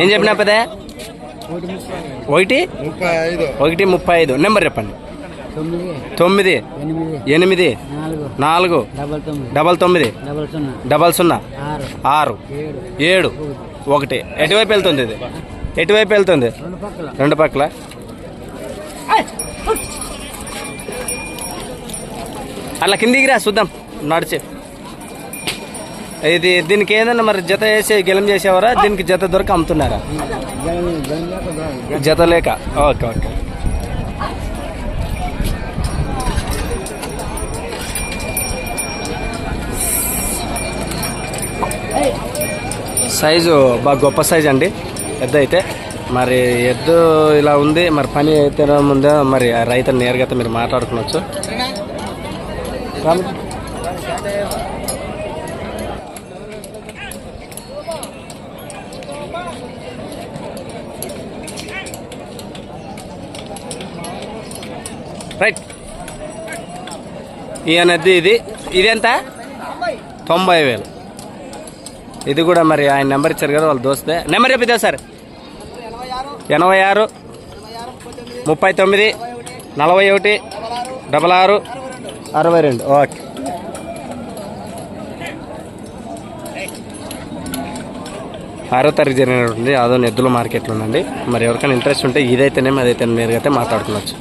ఏం చెప్పినా పెద్ద? ఒకటి? ఒకటి ముప్పై ఐదు. నెంబర్ చెప్పండి. తొమ్మిది. ఎనిమిది. నాలుగు. డబల్ తొమ్మిది. డబల్ సున్నా. ఆరు. ఏడు. ఒకటి. ఎటువైపు వెళ్తుంది ఇది? ఎటువైపు వెళ్తుంది? రెండు పక్కల. రెండు పక్కల. అలా కిందికి రా చూద్దాం. నడిచి. ఇది దీనికి ఏదైనా మరి జత వేసి గెలం చేసేవారా? దీనికి జత దొరక అమ్ముతున్నారా? జత లేక. Okay okay. సైజు బాగా గొప్ప సైజ్ అండి. ఎద్దు అయితే. మరి ఎద్దు ఇలా ఉంది. మరి పని అయితే ముందే మరి రైతు నేరుగా అయితే మీరు మాట్లాడుకోవచ్చు. రైట్ ఈయనది ఇది. ఇది ఎంత? తొంభై వేలు. ఇది కూడా మరి ఆయన నెంబర్ ఇచ్చారు కదా వాళ్ళు దోస్తే నెంబర్ చెప్పితే సార్. ఎనభై ఆరు ముప్పై తొమ్మిది నలభై ఒకటి డబల్ ఆరు అరవై రెండు. ఓకే. ఆరో తారీఖు జరిగినటువంటి అదో ఎద్దుల మార్కెట్లో ఉందండి. మరి ఎవరికైనా ఇంట్రెస్ట్ ఉంటే ఇదైతేనే అదైతే నేరుగా అయితే మాట్లాడుకోవచ్చు.